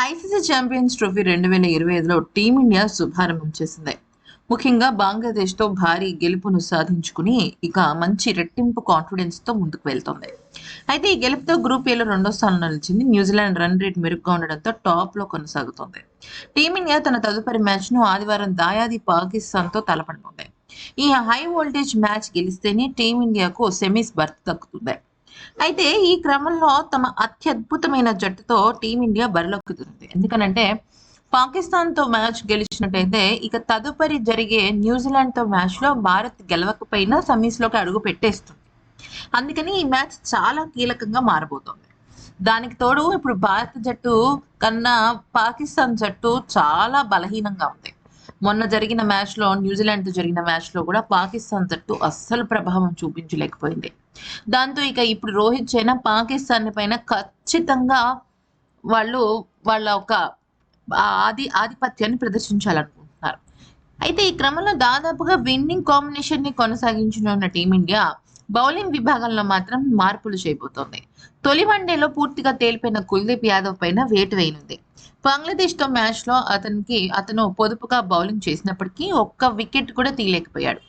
ICC champions trophy రెండు వేల ఇరవై ఐదులో టీమిండియా శుభారంభం చేసింది. ముఖ్యంగా బంగ్లాదేశ్తో భారీ గెలుపును సాధించుకుని ఇక మంచి రెట్టింపు కాన్ఫిడెన్స్తో ముందుకు వెళ్తోంది. అయితే ఈ గెలుపుతో గ్రూప్ ఏలో రెండో స్థానంలో నిలిచింది న్యూజిలాండ్ రన్ రేట్ మెరుగ్గా ఉండడంతో టాప్లో కొనసాగుతోంది. టీమిండియా తన తదుపరి మ్యాచ్ను ఆదివారం దాయాది పాకిస్తాన్తో తలపడనుంది. ఈ హై వోల్టేజ్ మ్యాచ్ గెలిస్తేనే టీమిండియాకు సెమీస్ బర్త్ దక్కుతుంది. అయితే ఈ క్రమంలో తమ అత్యద్భుతమైన జట్టుతో టీమిండియా బరిలోక్కుతుంది. దిగుతుంది ఎందుకనంటే పాకిస్తాన్తో మ్యాచ్ గెలిచినట్టయితే ఇక తదుపరి జరిగే న్యూజిలాండ్తో మ్యాచ్లో భారత్ గెలవకపోయినా సమీస్లోకి అడుగు పెట్టేస్తుంది. అందుకని ఈ మ్యాచ్ చాలా కీలకంగా మారబోతోంది. దానికి తోడు ఇప్పుడు భారత జట్టు కన్నా పాకిస్తాన్ జట్టు చాలా బలహీనంగా ఉంది. మొన్న జరిగిన మ్యాచ్లో న్యూజిలాండ్తో జరిగిన మ్యాచ్లో కూడా పాకిస్తాన్ జట్టు అస్సలు ప్రభావం చూపించలేకపోయింది. దాంతో ఇక ఇప్పుడు రోహిత్ చైనా పాకిస్తాన్ పైన ఖచ్చితంగా వాళ్ళు వాళ్ళ ఒక ఆది ఆధిపత్యాన్ని ప్రదర్శించాలనుకుంటున్నారు. అయితే ఈ క్రమంలో దాదాపుగా విన్నింగ్ కాంబినేషన్ని కొనసాగించనున్న టీమిండియా బౌలింగ్ విభాగంలో మాత్రం మార్పులు చేయబోతోంది తొలి వన్డేలో పూర్తిగా తేలిపోయిన కుల్దీప్ యాదవ్ పైన వేటు వేయనుంది. బంగ్లాదేశ్తో అతనికి అతను పొదుపుగా బౌలింగ్ చేసినప్పటికీ ఒక్క వికెట్ కూడా తీయలేకపోయాడు.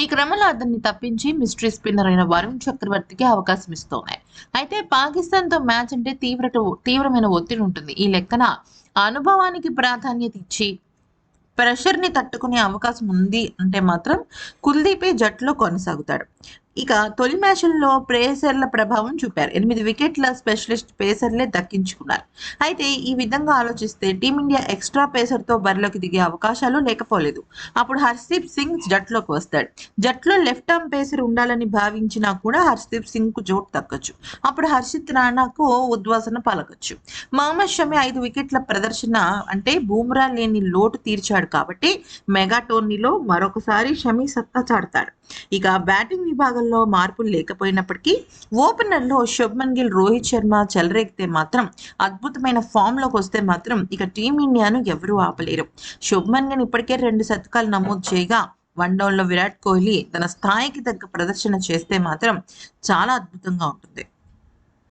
ఈ క్రమంలో అతన్ని తప్పించి మిస్టరీ స్పిన్నర్ అయిన వరుణ్ చక్రవర్తికి అవకాశం ఇస్తున్నాయి అయితే పాకిస్తాన్తో మ్యాచ్ అంటే తీవ్ర తీవ్రమైన ఒత్తిడి ఉంటుంది. ఈ లెక్కన అనుభవానికి ప్రాధాన్యత ఇచ్చి ప్రెషర్ని తట్టుకునే అవకాశం ఉంది అంటే మాత్రం కుల్దీపే జట్టులో కొనసాగుతాడు. ఇక తొలి మ్యాచ్ల్లో ప్రేసర్ల ప్రభావం చూపారు. ఎనిమిది వికెట్ల స్పెషలిస్ట్ పేసర్లే దక్కించుకున్నారు. అయితే ఈ విధంగా ఆలోచిస్తే టీమిండియా ఎక్స్ట్రా పేసర్తో బరిలోకి దిగే అవకాశాలు లేకపోలేదు. అప్పుడు హర్షదీప్ సింగ్ జట్లోకి వస్తాడు. జట్లో లెఫ్ట్ ఆర్మ్ పేసర్ ఉండాలని భావించినా కూడా హర్షదీప్ సింగ్కు చోటు దక్కచ్చు. అప్పుడు హర్షిత్ రాణాకు ఉద్వాసన పలకచ్చు. మహమ్మద్ షమి ఐదు వికెట్ల ప్రదర్శన అంటే బూమ్రా లేని లోటు తీర్చాడు కాబట్టి మెగా టోర్నీలో మరొకసారి షమి సత్తా చాడతాడు ఇక బ్యాటింగ్ విభాగంలో మార్పులు లేకపోయినప్పటికీ ఓపెనర్లో శుభ్మన్ గిల్ రోహిత్ శర్మ చెలరేగితే మాత్రం అద్భుతమైన ఫామ్లోకి వస్తే మాత్రం ఇక టీమిండియాను ఎవరూ ఆపలేరు. శుభ్మన్ గిల్ ఇప్పటికే రెండు శతకాలు నమోదు చేయగా వన్ డౌన్లో విరాట్ కోహ్లీ తన స్థాయికి తగ్గ ప్రదర్శన చేస్తే మాత్రం చాలా అద్భుతంగా ఉంటుంది.